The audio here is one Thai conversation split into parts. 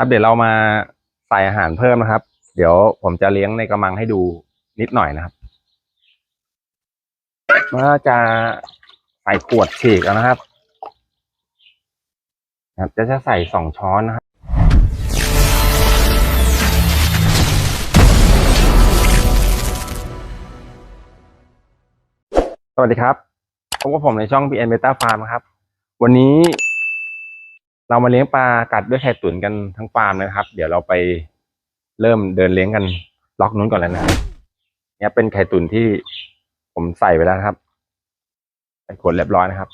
ครับเดี๋ยวเรามาใส่อาหารเพิ่มนะครับ เดี๋ยวผมจะเลี้ยงในกระมังให้ดูนิดหน่อยนะครับก็จะใส่ขวดฉีกแล้วนะครับครับจะจะใส่สองช้อนนะครับสวัสดีครับพบกับผมในช่อง BN Beta Farm ครับ วันนี้ เรามาเลี้ยงปลากัดด้วยไข่ตุ๋นกันทั้งฟาร์มนะครับ เดี๋ยวเราไปเริ่มเดินเลี้ยงกันล็อกนู้นก่อนแล้วนะครับเนี่ยเป็นไข่ตุ๋นที่ผมใส่ไปแล้วครับใส่ขวดเรียบร้อยนะครับ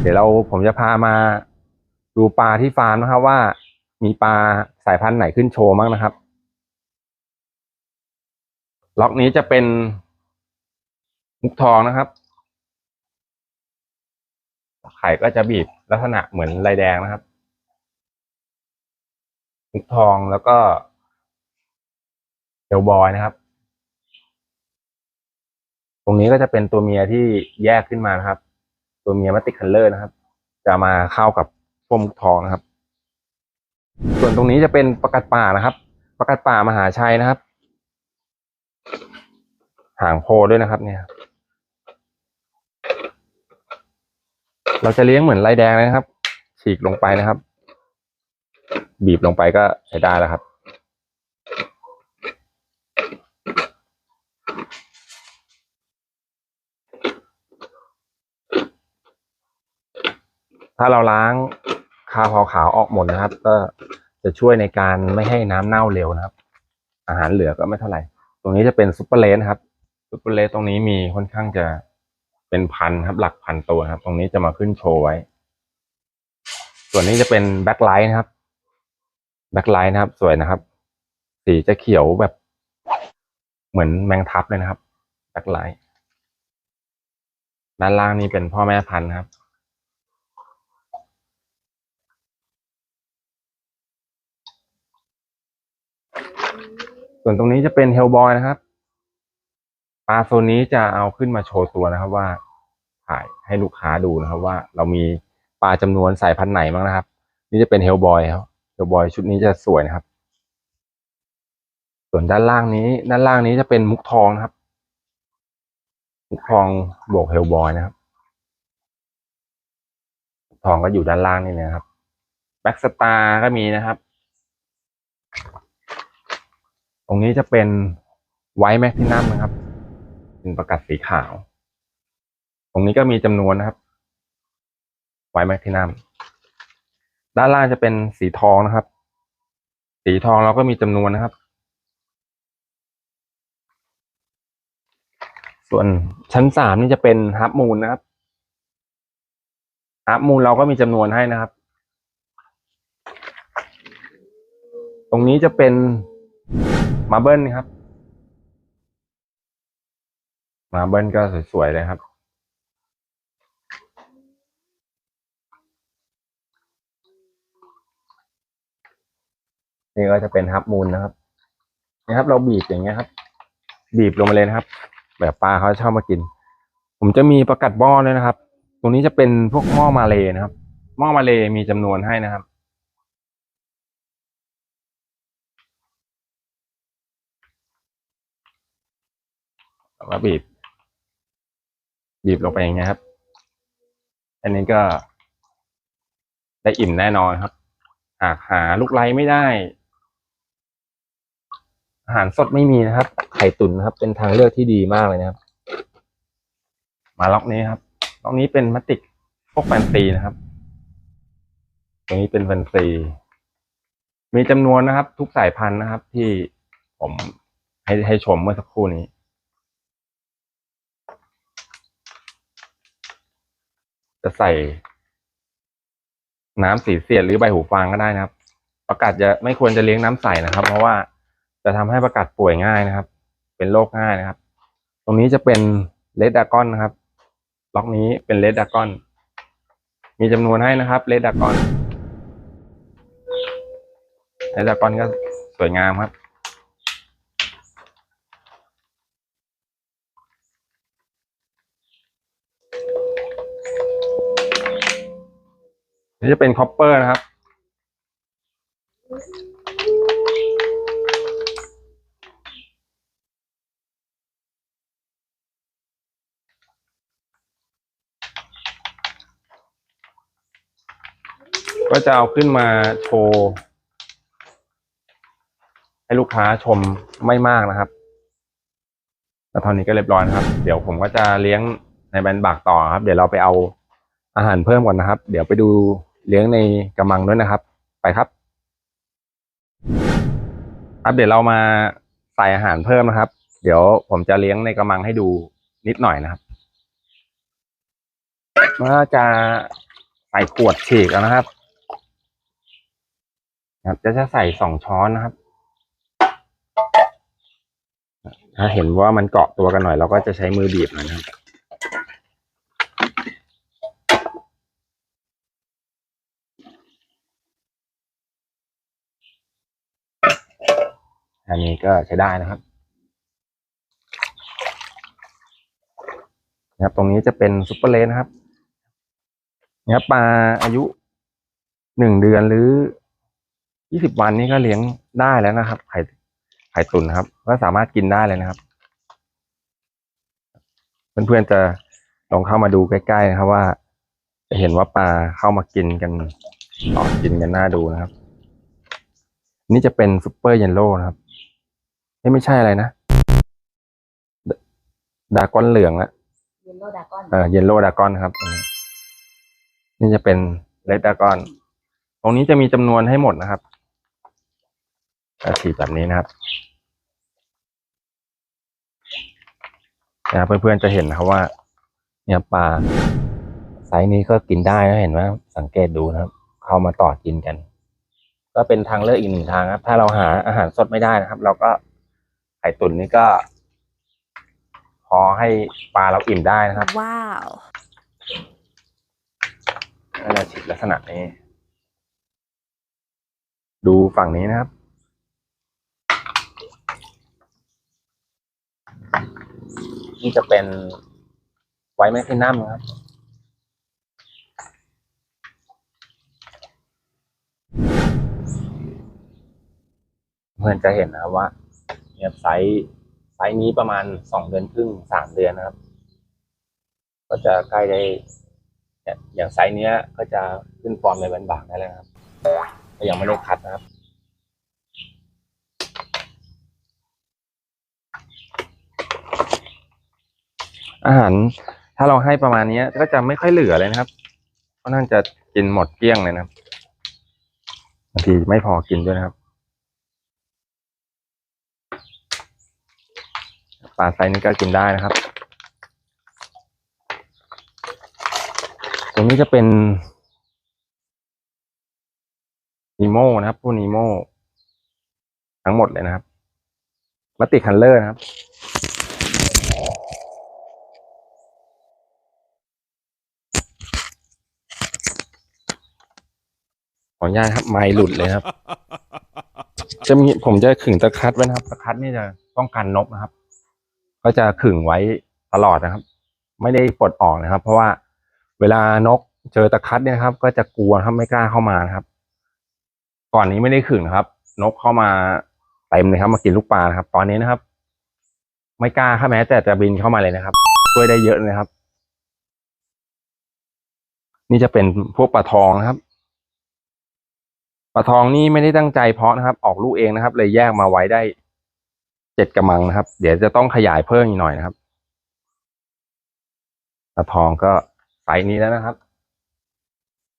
เดี๋ยวเราผมจะพามาดูปลาที่ฟาร์มนะครับ ว่ามีปลาสายพันธุ์ไหนขึ้นโชว์บ้างนะครับ ล็อกนี้จะเป็นมุกทองนะครับ ข่ก็จะบีบลักษณะเหมือนลายแดงนะครับมุกทองแล้วก็เดลบอยนะครับ ตรงนี้ก็จะเป็นตัวเมียที่แยกขึ้นมานะครับ ตัวเมียมัตติคัลเลอร์นะครับ จะมาเข้ากับพวกมุกทองนะครับ ส่วนตรงนี้จะเป็นประกัดป่านะครับประกัดป่ามหาชัยนะครับ หางโพด้วยนะครับเนี่ย เราจะเลี้ยงเหมือนลายแดงนะครับ ฉีกลงไปนะครับ บีบลงไปก็ใช้ได้แล้วครับ ถ้าเราล้างคาวขาวออกหมดนะครับ ก็จะช่วยในการไม่ให้น้ำเน่าเร็วนะครับ อาหารเหลือก็ไม่เท่าไหร่ ตรงนี้จะเป็นซุปเปอร์เลนครับซุปเปอร์เลสตรงนี้มีค่อนข้างจะ เป็นพันครับ หลักพันตัวครับ ตรงนี้จะมาขึ้นโชว์ไว้ ส่วนนี้จะเป็นแบ็คไลท์นะครับ แบ็คไลท์นะครับ สวยนะครับ สีจะเขียวแบบ เหมือนแมงทับเลยนะครับ แบ็คไลท์ ด้านล่างนี้เป็นพ่อแม่พันธุ์ครับส่วนตรงนี้จะเป็นเฮลบอยนะครับ ปลาโซนนี้จะเอาขึ้นมาโชว์ตัวนะครับว่า ถ่ายให้ลูกค้าดูนะครับ ว่าเรามีปลาจำนวนสายพันธุ์ไหนบ้างนะครับ นี่จะเป็นเฮลบอยครับเฮลบอยชุดนี้จะสวยนะครับ ส่วนด้านล่างนี้ ด้านล่างนี้จะเป็นมุกทองนะครับ มุกทองบวกเฮลบอยนะครับมุกทองก็อยู่ด้านล่างนี่นะครับแบ็กสตาร์ก็มีนะครับ ตรงนี้จะเป็นไวท์แมกทินัมนะครับ เป็นประกัดสีขาว ตรงนี้ก็มีจำนวนนะครับ ไวแมกทินัมด้านล่างจะเป็นสีทองนะครับ สีทองเราก็มีจำนวนนะครับ ส่วนชั้นสามนี่จะเป็นฮับมูลนะครับฮับมูลเราก็มีจำนวนให้นะครับ ตรงนี้จะเป็นมาเบิลครับ มาเบิลก็สวยๆเลยครับ นี่ก็จะเป็นฮับมูลนะครับนี่ครับ เราบีบอย่างเงี้ยครับ บีบลงมาเลยนะครับ แบบปลาเขาชอบมากิน ผมจะมีประกัดบ้อด้วยนะครับ ตรงนี้จะเป็นพวกหม้อมาเลนะครับหม้อมาเลมีจำนวนให้นะครับแล้วบีบ บีบลงไปอย่างเงี้ยครับ อันนี้ก็ได้อิ่มแน่นอนครับ หากหาลูกไร้ไม่ได้ อาหารสดไม่มีนะครับ ไข่ตุ๋นนะครับ เป็นทางเลือกที่ดีมากเลยนะครับ มาล็อกนี้ครับล็อกนี้เป็นมัตติกพวกแฟนซีนะครับ ตรงนี้เป็นแฟนซี มีจำนวนนะครับ ทุกสายพันธุ์นะครับ ที่ผมให้ให้ชมเมื่อสักครู่นี้จะใส่น้ำสีเสียดหรือใบหูฟางก็ได้นะครับ ประกาศจะไม่ควรจะเลี้ยงน้ำใสนะครับ เพราะว่า จะทำให้ประกาศป่วยง่ายนะครับ เป็นโรคง่ายนะครับ ตรงนี้จะเป็นเลดดากอนนะครับ ล็อกนี้เป็นเลดดากอน มีจำนวนให้นะครับเลดดากอนเลดดากอนก็สวยงามครับนี่จะเป็นคอปเปอร์นะครับ จะเอาขึ้นมาโชว์ให้ลูกค้าชมไม่มากนะครับแล้วตอนนี้ก็เรียบร้อยนะครับ เดี๋ยวผมก็จะเลี้ยงในแบรนด์บากต่อครับ เดี๋ยวเราไปเอาอาหารเพิ่มก่อนนะครับ เดี๋ยวไปดูเลี้ยงในกระมังด้วยนะครับ ไปครับ ครับเดี๋ยวเรามาใส่อาหารเพิ่มนะครับ เดี๋ยวผมจะเลี้ยงในกระมังให้ดูนิดหน่อยนะครับก็จะใส่ขวดฉีกแล้วนะครับ ครับจะจะใส่สองช้อนนะครับ ถ้าเห็นว่ามันเกาะตัวกันหน่อย เราก็จะใช้มือบีบหน่อยนะครับ อันนี้ก็ใช้ได้นะครับนะครับ ตรงนี้จะเป็นซุปเปอร์เลนนะครับนะครับปลาอายุหนึ่งเดือนหรือ ยี่สิบวันนี้ก็เลี้ยงได้แล้วนะครับ ไข่ไข่ตุนนะครับ ก็สามารถกินได้เลยนะครับ เพื่อนๆจะลองเข้ามาดูใกล้ๆนะครับ ว่า จะเห็นว่าปลาเข้ามากินกันต่อกินกันน่าดูนะครับ นี่จะเป็นซุปเปอร์เยลโล่นะครับเอ้ยไม่ใช่อะไรนะดดากอนเหลืองอะเยลโล่ดากอนเออเยลโล่ดากอนครับตรงนี้นี่จะเป็นเลดดากอน ตรงนี้จะมีจำนวนให้หมดนะครับ ก็ฉีดแบบนี้นะครับนะครับเพื่อนๆจะเห็นนะครับว่า เนี่ยปลาไซส์นี้ก็กินได้นะเห็นไหมสังเกตดูนะครับ เข้ามาต่อกินกัน ก็เป็นทางเลือกอีกหนึ่งทางครับ ถ้าเราหาอาหารสดไม่ได้นะครับ เราก็ไข่ตุ๋นนี่ก็ พอให้ปลาเราอิ่มได้นะครับ ว้าวก็จะฉีดลักษณะนี้ ดูฝั่งนี้นะครับ นี่จะเป็นไวท์แมคคินัมนะครับเพื่อนจะเห็นนะครับว่าเนี่ยไซส์ไซส์นี้ประมาณสองเดือนครึ่งสามเดือนนะครับ ก็จะใกล้ได้เนี่ยอย่างไซส์เนี้ยก็จะขึ้นฟอร์มในแบนบากได้แล้วครับ ก็ยังไม่ได้คัดนะครับ อาหาร ถ้าเราให้ประมาณนี้ก็จะไม่ค่อยเหลือเลยนะครับเพราะนั่นจะกินหมดเกลี้ยงเลยนะครับบางทีไม่พอกินด้วยนะครับปลาไซส์นี้ก็กินได้นะครับ ตรงนี้จะเป็นนีโมนะครับพวกนีโมทั้งหมดเลยนะครับมัตติคันเลอร์นะครับ ออนุญาตครับไม้หลุดเลยครับ จะมีผมจะขึงตะคัดไว้นะครับตะคัดนี่จะป้องกันนกนะครับ ก็จะขึงไว้ตลอดนะครับ ไม่ได้ปลดออกนะครับ เพราะว่าเวลานกเจอตะคัดเนี่ยครับ ก็จะกลัวครับไม่กล้าเข้ามานะครับ ก่อนนี้ไม่ได้ขึงนะครับ นกเข้ามาเต็มเลยครับ มากินลูกปลานะครับ ตอนนี้นะครับ ไม่กล้าครับแม้ แต่จะบินเข้ามาเลยนะครับช่วยได้เยอะเลยนะครับ นี่จะเป็นพวกปลาทองนะครับ ปลาทองนี่ไม่ได้ตั้งใจเพาะนะครับ ออกลูกเองนะครับ เลยแยกมาไว้ได้เจ็ดกระมังนะครับ เดี๋ยวจะต้องขยายเพิ่มอีกหน่อยนะครับปลาทองก็ไซส์นี้แล้วนะครับ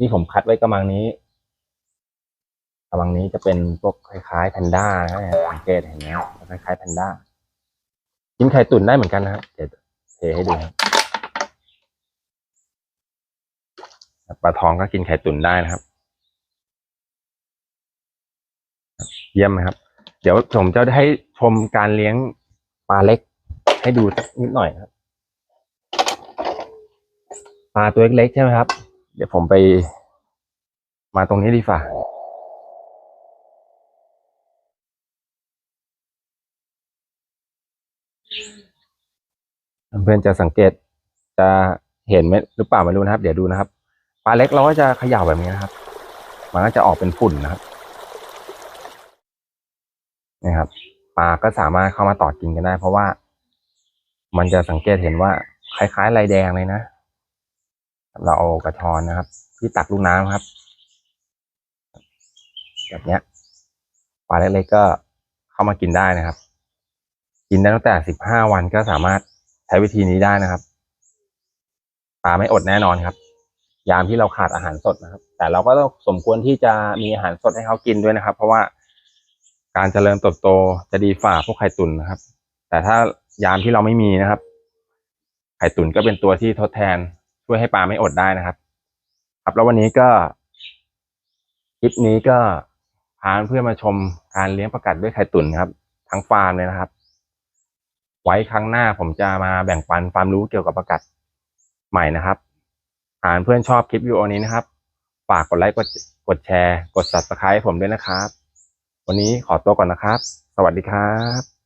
นี่ผมคัดไว้กระมังนี้กระมังนี้จะเป็นพวกคล้ายๆแพนด้านะฮะสังเกตเห็นไหมคล้ายๆแพนด้ากินไข่ตุ๋นได้เหมือนกันนะครับเดี๋ยวเทให้ดูครับปลาทองก็กินไข่ตุ๋นได้นะครับ เยี่ยมครับ เดี๋ยวผมจะให้ชมการเลี้ยงปลาเล็ก ให้ดูสักนิดหน่อยนะครับปลาตัวเล็กๆใช่ไหมครับ เดี๋ยวผมไป มาตรงนี้ดีฝ่าเพื่อนจะสังเกตจะเห็นไหมหรือเปล่าไม่รู้นะครับ เดี๋ยวดูนะครับปลาเล็กเราก็จะเขย่าแบบนี้นะครับ มันก็จะออกเป็นฝุ่นนะครับ นะครับปลาก็สามารถเข้ามาต่อกินกันได้ เพราะว่ามันจะสังเกตเห็นว่าคล้ายๆลายแดงเลยนะ เราเอากระชอนนะครับ ที่ตักลูกน้ำครับ แบบเนี้ยปลาเล็กๆก็เข้ามากินได้นะครับ กินได้ตั้งแต่สิบห้าวันก็สามารถใช้วิธีนี้ได้นะครับปลาไม่อดแน่นอนครับ ยามที่เราขาดอาหารสดนะครับ แต่เราก็ต้องสมควรที่จะมีอาหารสดให้เขากินด้วยนะครับ เพราะว่า การเจริญเติบโตจะดีฝ่าพวกไข่ตุนนะครับ แต่ถ้ายามที่เราไม่มีนะครับ ไข่ตุนก็เป็นตัวที่ทดแทนช่วยให้ปลาไม่อดได้นะครับ ครับแล้ววันนี้ก็คลิปนี้ก็พาเพื่อนมาชมการเลี้ยงประกัดด้วยไข่ตุนครับ ทั้งฟาร์มเลยนะครับ ไว้ครั้งหน้าผมจะมาแบ่งปันความรู้เกี่ยวกับประกัดใหม่นะครับหากเพื่อนชอบคลิปวิดีโอนี้นะครับ ฝากกดไลค์กดกดแชร์ กด subscribe ให้ผมด้วยนะครับ วันนี้ขอตัวก่อนนะครับ สวัสดีครับ